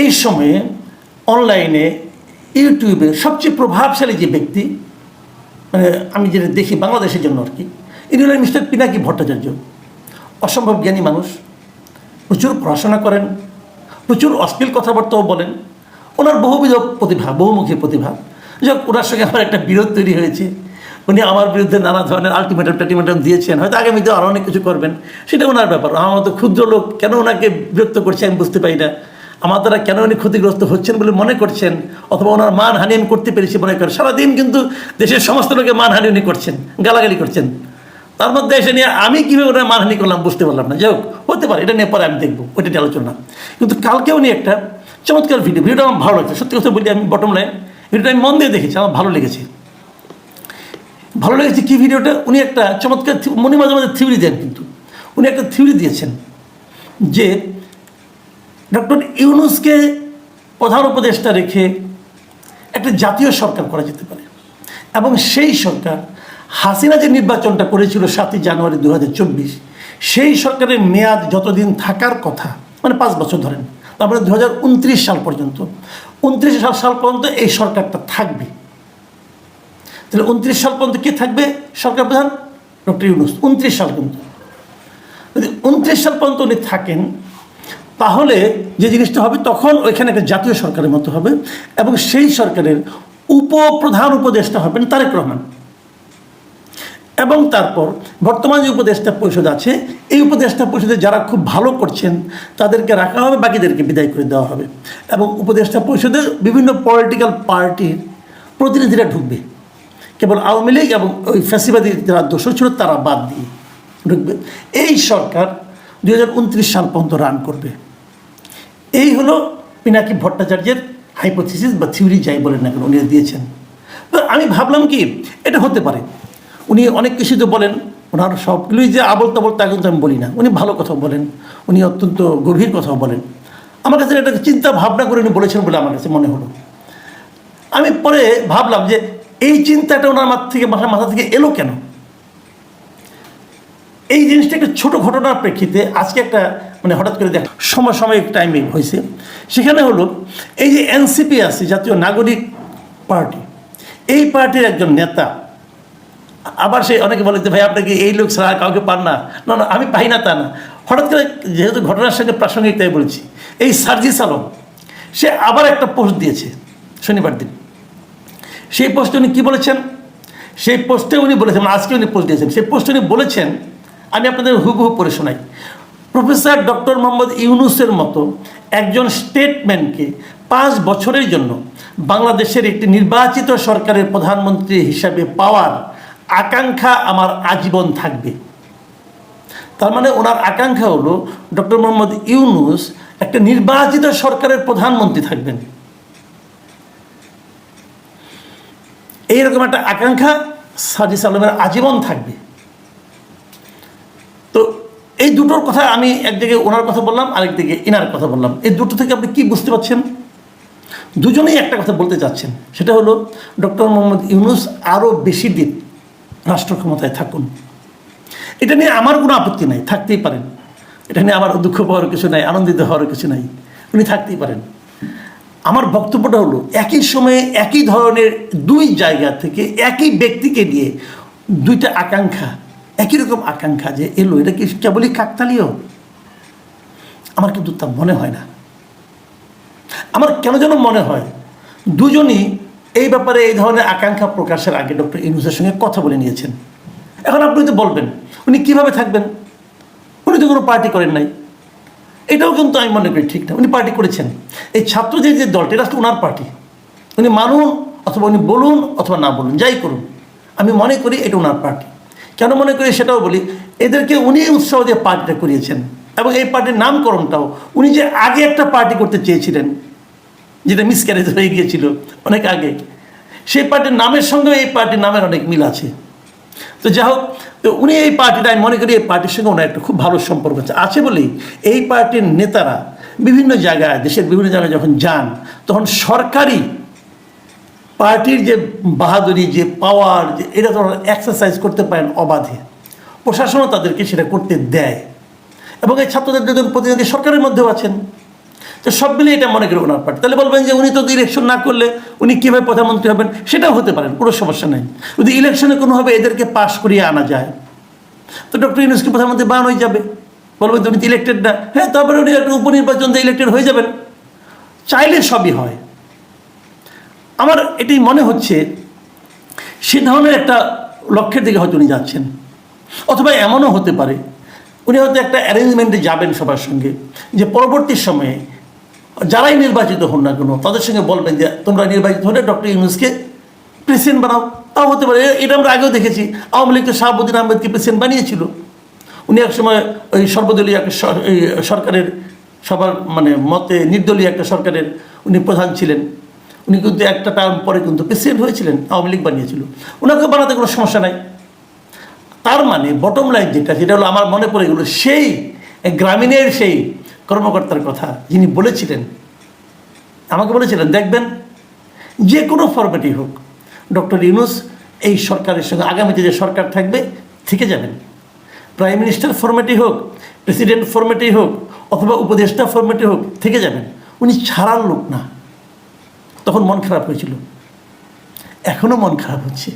এই সময়ে অনলাইনে, ইউটিউবে সবচেয়ে প্রভাবশালী যে ব্যক্তি মানে আমি যেটা দেখি বাংলাদেশের জন্য আর কি, ইনি হলেন মিস্টার পিনাকি ভট্টাচার্য। অসম্ভব জ্ঞানী মানুষ, প্রচুর পড়াশোনা করেন, প্রচুর অশ্লীল কথাবার্তাও বলেন, ওনার বহুবিধ প্রতিভা, বহুমুখী প্রতিভা। যাক ওনার সঙ্গে আমার একটা বিরোধ তৈরি হয়েছে। উনি আমার বিরুদ্ধে নানা ধরনের আলটিমেটাম টালটিমেটাম দিয়েছেন। হয়তো আগামীতে আরও অনেক কিছু করবেন, সেটা ওনার ব্যাপার। আমার মতো ক্ষুদ্র লোক কেন ওনাকে বিরক্ত করছে আমি বুঝতে পারি না। আমার দ্বারা কেন উনি ক্ষতিগ্রস্ত হচ্ছেন বলে মনে করছেন? অথবা ওনার মানহানি আমি করতে পেরেছি মনে করেন। সারাদিন কিন্তু দেশের সমস্ত লোকের মানহানি উনি করছেন, গালাগালি করছেন। তার মধ্যে এসে নিয়ে আমি কীভাবে ওনার মানহানি করলাম বুঝতে পারলাম না। যাই হোক, হতে পারে, এটা নিয়ে পরে আমি দেখব, ওইটা নিয়ে আলোচনা। কিন্তু কালকে উনি একটা চমৎকার ভিডিও ভিডিওটা আমার ভালো লাগছে। সত্যি কথা বলি আমি বটম লাইন ভিডিওটা আমি মন দিয়ে দেখেছি, আমার ভালো লেগেছে। ভালো লেগেছে কি ভিডিওটা উনি একটা চমৎকার উনি মাঝে মাঝে থিওরি দেন কিন্তু। উনি একটা থিওরি দিয়েছেন যে ডক্টর ইউনুসকে প্রধান উপদেষ্টা রেখে একটা জাতীয় সরকার করা যেতে পারে। এবং সেই সরকার হাসিনা যে নির্বাচনটা করেছিল সাতই জানুয়ারি দু হাজার চব্বিশ, সেই সরকারের মেয়াদ যতদিন থাকার কথা মানে পাঁচ বছর ধরেন, তারপরে দু হাজার উনত্রিশ সাল পর্যন্ত, উনত্রিশ সাল সাল পর্যন্ত এই সরকারটা থাকবে। তাহলে উনত্রিশ সাল পর্যন্ত কে থাকবে? সরকার প্রধান ডক্টর ইউনুস, উনত্রিশ সাল পর্যন্ত। যদি উনত্রিশ সাল পর্যন্ত উনি থাকেন তাহলে যে জিনিসটা হবে, তখন ওইখানে একটা জাতীয় সরকারের মতো হবে এবং সেই সরকারের উপপ্রধান উপদেষ্টা হবেন তারেক রহমান। এবং তারপর বর্তমান যে উপদেষ্টা পরিষদ আছে, এই উপদেষ্টা পরিষদে যারা খুব ভালো করছেন, তাদেরকে রাখা হবে, বাকিদেরকে বিদায় করে দেওয়া হবে। এবং উপদেষ্টা পরিষদে বিভিন্ন পলিটিক্যাল পার্টির প্রতিনিধিরা ঢুকবে। কেবল আওয়ামী লীগ এবং ওই ফ্যাসিবাদী যারা দোষর ছিল, তারা বাদ দিয়ে ঢুকবে। এই সরকার দু হাজার উনত্রিশ সাল পর্যন্ত রান করবে। এই হলো পিনাকি ভট্টাচার্যের হাইপোথিসিস বা থিওরি যাই বলেন না কেন, উনি দিয়েছেন। তো আমি ভাবলাম কি, এটা হতে পারে। উনি অনেক কিছু তো বলেন, ওনার সবগুলোই যে আবল তাবল তা কিন্তু আমি বলি না। উনি ভালো কথা বলেন, উনি অত্যন্ত গভীর কথাও বলেন। আমার কাছে এটা চিন্তা ভাবনা করে উনি বলেছেন বলে আমার কাছে মনে হলো। আমি পরে ভাবলাম যে এই চিন্তাটা ওনার মাথা থেকে মাথা মাথা থেকে এলো কেন? এই জিনিসটা একটা ছোটো ঘটনার প্রেক্ষিতে আজকে একটা মানে হঠাৎ করে দেখ সময় সাময়িক টাইমিং হয়েছে। সেখানে হলো, এই যে এনসিপি আছে, জাতীয় নাগরিক পার্টি, এই পার্টির একজন নেতা, আবার সে অনেকে বলে যে ভাই আপনাকে এই লোক ছাড়া কাউকে পান না? না না, আমি পাই না তা না। হঠাৎ করে যেহেতু ঘটনার সঙ্গে প্রাসঙ্গিক তাই বলছি, এই সার্জিস আলম, সে আবার একটা পোস্ট দিয়েছে শনিবার দিন। সেই পোস্টে উনি কী বলেছেন? সেই পোস্টে উনি বলেছেন মানে আজকে উনি পোস্ট দিয়েছেন, সেই পোস্টে উনি বলেছেন, আমি আপনাদের হুবহু পড়ে শোনাই। প্রফেসর ডক্টর মোহাম্মদ ইউনুসের মতো একজন স্টেটম্যানকে পাঁচ বছরের জন্য বাংলাদেশের একটি নির্বাচিত সরকারের প্রধানমন্ত্রী হিসাবে পাওয়ার আকাঙ্ক্ষা আমার আজীবন থাকবে। তার মানে ওনার আকাঙ্ক্ষা হলো ডক্টর মোহাম্মদ ইউনুস একটা নির্বাচিত সরকারের প্রধানমন্ত্রী থাকবেন। এইরকম একটা আকাঙ্ক্ষা সাজিস আলমের আজীবন থাকবে। তো এই দুটোর কথা আমি একদিকে ওনার কথা বললাম, আরেকদিকে ইনার কথা বললাম। এই দুটো থেকে আপনি কি বুঝতে পারছেন? দুজনেই একটা কথা বলতে চাচ্ছেন। সেটা হলো, ডক্টর মোহাম্মদ ইউনুস আরও বেশি দিন রাষ্ট্র ক্ষমতায় থাকুন। এটা নিয়ে আমার কোনো আপত্তি নাই, থাকতেই পারেন। এটা নিয়ে আমার দুঃখ পাওয়ার কিছু নাই, আনন্দিত হওয়ার কিছু নাই, উনি থাকতেই পারেন। আমার বক্তব্যটা হলো, একই সময়ে একই ধরনের দুই জায়গা থেকে একই ব্যক্তিকে নিয়ে দুইটা আকাঙ্ক্ষা একই রকম আকাঙ্ক্ষা যে, এলো, এটা কি কেবলই কাকতালীয়? আমার কিন্তু তা মনে হয় না। আমার কেন যেন মনে হয়, দুজনই এই ব্যাপারে এই ধরনের আকাঙ্ক্ষা প্রকাশের আগে ডক্টর ইনুসের সঙ্গে কথা বলে নিয়েছেন। এখন আপনি তো বলবেন, উনি কীভাবে থাকবেন? উনি তো কোনো পার্টি করেন নাই। এটাও কিন্তু আমি মনে করি ঠিক না। উনি পার্টি করেছেন। এই ছাত্রদের যে দলটা, এটা আসলে ওনার পার্টি। উনি মানুন অথবা উনি বলুন অথবা না বলুন, যাই করুন। আমি মনে করি এটা ওনার পার্টি। কেন মনে করি সেটাও বলি, এদেরকে উনি উৎসাহ দিয়ে পার্টিটা করিয়েছেন এবং এই পার্টির নামকরণটাও। উনি যে আগে একটা পার্টি করতে চেয়েছিলেন, যেটা মিসক্যারেজ হয়ে গিয়েছিল অনেক আগে, সেই পার্টির নামের সঙ্গে এই পার্টির নামের অনেক মিল আছে। তো যাই হোক, তো উনি এই পার্টিটা, আমি মনে করি এই পার্টির সঙ্গে ওনার একটা খুব ভালো সম্পর্ক আছে। আছে বলেই এই পার্টির নেতারা বিভিন্ন জায়গায়, দেশের বিভিন্ন জায়গায় যখন যান, তখন সরকারি পার্টির যে বাহাদুরি, যে পাওয়ার যে এটা তো এক্সারসাইজ করতে পারেন অবাধে। প্রশাসনও তাদেরকে সেটা করতে দেয়। এবং এই ছাত্রদের দুজন প্রতিনিধি সরকারের মধ্যেও আছেন। তো সব মিলিয়ে এটা মনে করি ওনার পার্টি তাহলে বলবেন যে উনি তো ইলেকশন না করলে উনি কীভাবে প্রধানমন্ত্রী হবেন? সেটাও হতে পারেন কোনো সমস্যা নেই। যদি ইলেকশনে কোনোভাবে এদেরকে পাশ করিয়ে আনা যায়, তো ডক্টর ইউনুসকে প্রধানমন্ত্রী বানানোই যাবে। বলবেন তুমি ইলেক্টেড না। হ্যাঁ তারপরে উনি একটা উপনির্বাচন দিয়ে ইলেক্টেড হয়ে যাবেন। চাইলে সবই হয়। আমার এটি মনে হচ্ছে, সে ধরনের একটা লক্ষ্যের দিকে হয়তো উনি যাচ্ছেন। অথবা এমনও হতে পারে, উনি হয়তো একটা অ্যারেঞ্জমেন্টে যাবেন সবার সঙ্গে, যে পরবর্তী সময়ে যারাই নির্বাচিত হন না কেন, তাদের সঙ্গে বলবেন যে, তোমরা নির্বাচিত হলে ডক্টর ইউনুসকে প্রেসিডেন্ট বানাও। তাও হতে পারে, এটা আমরা আগেও দেখেছি, আওয়ামী লীগ তো শাহাবুদ্দিন আহমেদকে প্রেসিডেন্ট বানিয়েছিল। উনি একসময় ওই সর্বদলীয় একটা সরকারের সবার মানে মতে নির্দলীয় একটা সরকারের উনি প্রধান ছিলেন। উনি কিন্তু একটা টার্ম পরে কিন্তু প্রেসিডেন্ট হয়েছিলেন, আওয়ামী লীগ বানিয়েছিল। ওনাকে বানাতে কোনো সমস্যা নাই। তার মানে বটম লাইন যেটা যেটা হলো আমার মনে পড়ে গেলো সেই গ্রামীণের সেই কর্মকর্তার কথা যিনি বলেছিলেন। আমাকে বলেছিলেন, দেখবেন, যে কোনো ফরম্যাটই হোক ডক্টর ইউনুস এই সরকারের সঙ্গে, আগামীতে যে সরকার থাকবে, থেকে যাবেন। প্রাইম মিনিস্টার ফরম্যাটই হোক প্রেসিডেন্ট ফরম্যাটই হোক, অথবা উপদেষ্টা ফরম্যাটই হোক, থেকে যাবেন। উনি ছাড়ার লোক না। তখন মন খারাপ হয়েছিল। এখনও মন খারাপ হচ্ছে।